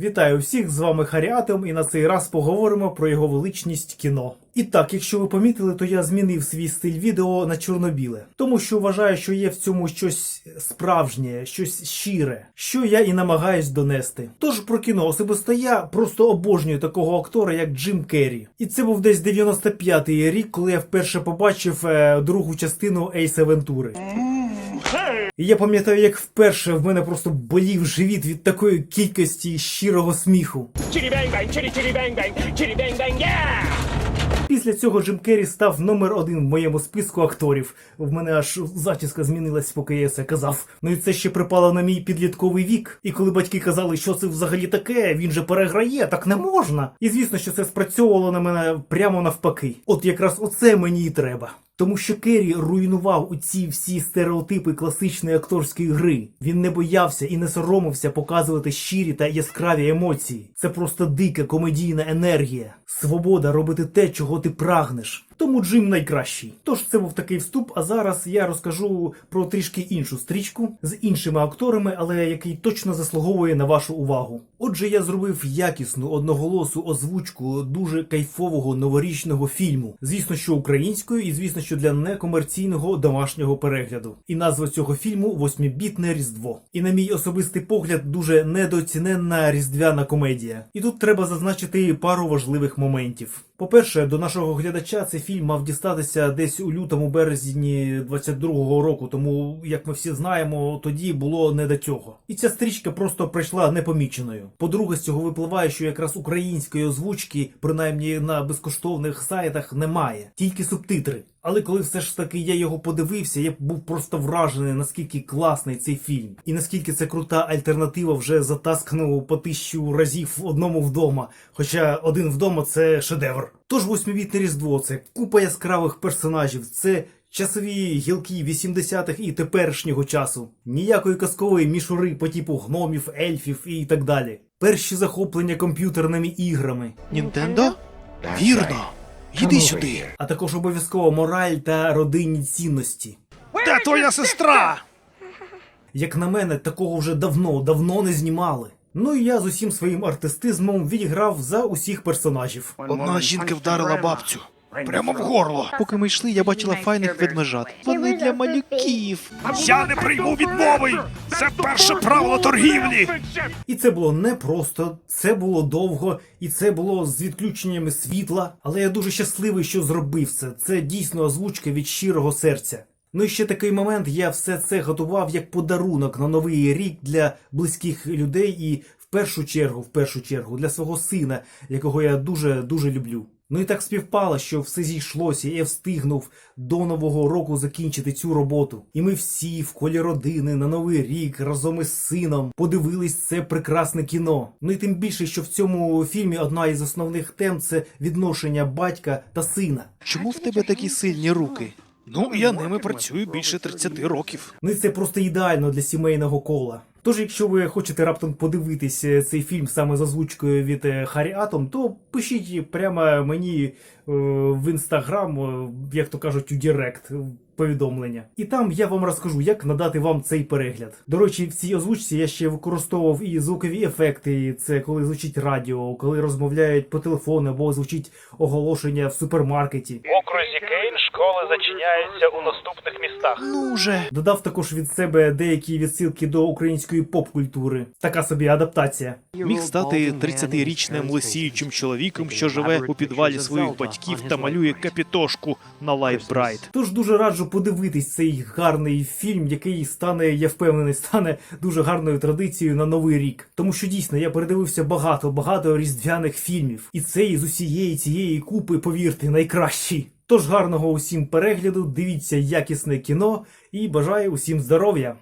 Вітаю всіх, з вами Харіатом, і на цей раз поговоримо про його величність кіно. І так, якщо ви помітили, то я змінив свій стиль відео на чорно-біле, тому що вважаю, що є в цьому щось справжнє, щось щире, що я і намагаюсь донести. Тож про кіно особисто я просто обожнюю такого актора, як Джим Керрі. І це був десь 95-й рік, коли я вперше побачив е, другу частину Ейса Вентури. Я пам'ятаю, як вперше в мене просто болів живіт від такої кількості щирого сміху. Після цього Джим Керрі став номер один в моєму списку акторів. В мене аж зачіска змінилась, поки я це казав. Ну і це ще припало на мій підлітковий вік. І коли батьки казали, що це взагалі таке, він же переграє, так не можна. І звісно, що це спрацьовувало на мене прямо навпаки. От якраз оце мені і треба. Тому що Керрі руйнував у ці всі стереотипи класичної акторської гри. Він не боявся і не соромився показувати щирі та яскраві емоції. Це просто дика комедійна енергія, свобода робити те, чого ти прагнеш. Тому Джим найкращий. Тож це був такий вступ. А зараз я розкажу про трішки іншу стрічку з іншими акторами, але який точно заслуговує на вашу увагу. Отже, я зробив якісну одноголосу озвучку дуже кайфового новорічного фільму. Звісно, що українською, і звісно, що для некомерційного домашнього перегляду. І назва цього фільму Восьмібітне Різдво. І на мій особистий погляд, дуже недооціненна різдвяна комедія. І тут треба зазначити пару важливих моментів. По-перше, до нашого глядача цей фільм мав дістатися десь у лютому березні 22-го року, тому, як ми всі знаємо, тоді було не до цього. І ця стрічка просто прийшла непоміченою. По-друге, з цього випливає, що якраз української озвучки, принаймні на безкоштовних сайтах, немає, тільки субтитри. Але коли все ж таки я його подивився, я був просто вражений, наскільки класний цей фільм, і наскільки це крута альтернатива вже затасканого по тисячу разів одному вдома. Хоча один вдома це шедевр. Тож восьмивітне різдво це купа яскравих персонажів, це часові гілки 80-х і теперішнього часу. Ніякої казкової мішури по типу гномів, ельфів і так далі. Перші захоплення комп'ютерними іграми. Нінтендо? Вірно. Іди сюди. а також обов'язково мораль та родинні цінності. Де твоя сестра? Як на мене, такого вже давно, давно не знімали. Ну і я з усім своїм артистизмом відіграв за усіх персонажів. Одна жінка вдарила бабцю. Прямо в горло. Поки ми йшли, я бачила файних ведмежат. Вони для малюків. Я не прийму відмови. Це перше правило торгівлі. І це було непросто, це було довго, і це було з відключеннями світла. Але я дуже щасливий, що зробив це. Це дійсно озвучка від щирого серця. Ну і ще такий момент, я все це готував як подарунок на новий рік для близьких людей і в першу чергу, в першу чергу, для свого сина, якого я дуже дуже люблю. Ну і так співпало, що все зійшлося, і я встигнув до нового року закінчити цю роботу. І ми всі в колі родини на новий рік разом із сином подивились це прекрасне кіно. Ну і тим більше, що в цьому фільмі одна із основних тем це відношення батька та сина. Чому в тебе такі сильні руки? Ну, я ними працюю більше 30 років. Ну і це просто ідеально для сімейного кола. Тож, якщо ви хочете раптом подивитись е, цей фільм саме з озвучкою від е, Харі Атом, то пишіть прямо мені е, в інстаграм, як то кажуть, у Директ. Повідомлення, і там я вам розкажу, як надати вам цей перегляд. До речі, в цій озвучці я ще використовував і звукові ефекти. Це коли звучить радіо, коли розмовляють по телефону або звучить оголошення в супермаркеті. В окрузі Кейн школи зачиняються у наступних містах. Ну же. Додав також від себе деякі відсилки до української поп-культури. Така собі адаптація. Міг стати 30-річним лисіючим чоловіком, що живе у підвалі своїх батьків та малює капітошку на Лайтбрайт. Тож дуже раджу подивитись цей гарний фільм, який стане, я впевнений, стане дуже гарною традицією на новий рік. Тому що дійсно я передивився багато, багато різдвяних фільмів, і цей з усієї цієї купи, повірте, найкращий. Тож гарного усім перегляду, дивіться якісне кіно і бажаю усім здоров'я!